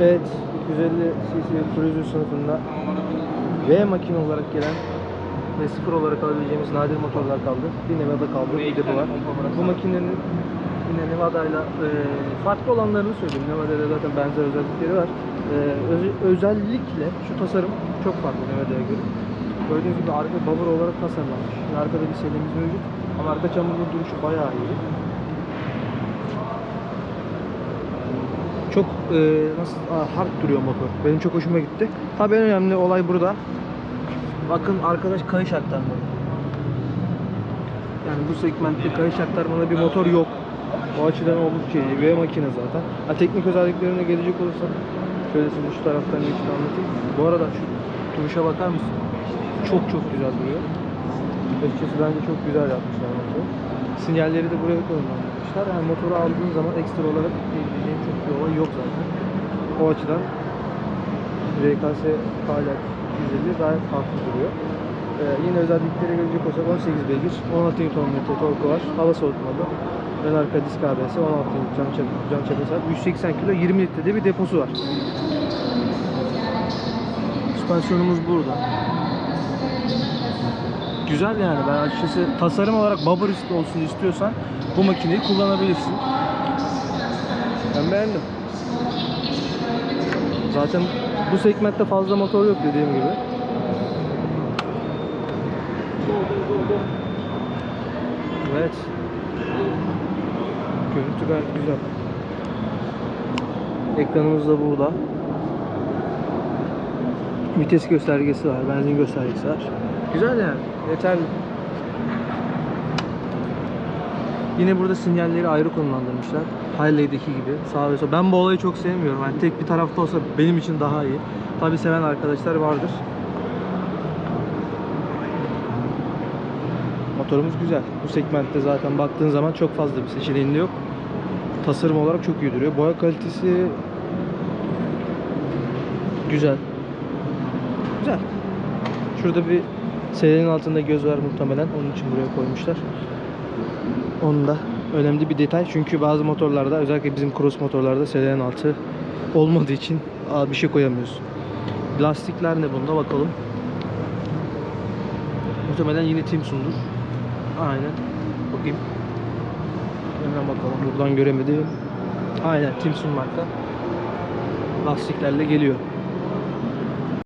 450 cc Cruiser sınıfında V makine olarak gelen ve sıfır olarak alabileceğimiz nadir motorlar kaldı. Bir Nevada kaldı, bir de bu var. Bu makinenin yine Nevada'yla e, farklı olanlarını söyleyeyim. Nevada'da zaten benzer özellikleri var. E, öz- özellikle şu tasarım çok farklı Nevada'ya göre. Gördüğünüz gibi arka bubble olarak tasarlanmış. Ve Arkada bir selimiz mevcut. Ama arka çamurluğun duruşu bayağı iyi. Çok e, nasıl hard duruyor motor. Benim çok hoşuma gitti. Tabii en önemli olay burada. Bakın arkadaş kayış aktarmalı. Yani bu segmentte kayış aktarmalı bir motor yok. O açıdan oldukça iyi. V makine zaten. Ha, teknik özelliklerine gelecek olursak şöyle size şu taraftan geçip anlatayım. Bu arada şu turuşa bakar mısın? Çok çok güzel duruyor. Açıkçası bence çok güzel yapmışlar motoru. Sinyalleri de buraya konumlandırmışlar. Yani motoru aldığın zaman ekstra olarak diyebileceğin çok bir olay yok zaten. O açıdan RKS hala 250 gayet farklı duruyor. Ee, yine özelliklere gelecek olsak 18 beygir, 16 Nm torku var, hava soğutmalı, ön arka disk ABS, 16 Nm can çapı, can çapı sahip, 180 kg, 20 litrede bir deposu var. Süspansiyonumuz burada. Güzel yani ben açıkçası tasarım olarak Babarist olsun istiyorsan bu makineyi kullanabilirsin. Ben beğendim. Zaten bu segmentte fazla motor yok dediğim gibi. Evet. Görüntü gayet güzel. Ekranımız da burada. Vites göstergesi var, benzin göstergesi var. Güzel yani, yeterli. Yine burada sinyalleri ayrı konumlandırmışlar. Harley'deki gibi sağ ve sol. Ben bu olayı çok sevmiyorum. Yani tek bir tarafta olsa benim için daha iyi. Tabi seven arkadaşlar vardır. Motorumuz güzel. Bu segmentte zaten baktığın zaman çok fazla bir seçeneğinde yok. Tasarım olarak çok iyi duruyor. Boya kalitesi güzel. Güzel. Şurada bir selenin altında göz var muhtemelen. Onun için buraya koymuşlar. Onun da önemli bir detay. Çünkü bazı motorlarda özellikle bizim cross motorlarda selenin altı olmadığı için bir şey koyamıyorsun. Lastikler ne bunda bakalım. Muhtemelen yine Timsun'dur. Aynen. Bakayım. Hemen bakalım. Buradan göremedim. Aynen Timsun marka. Lastiklerle geliyor.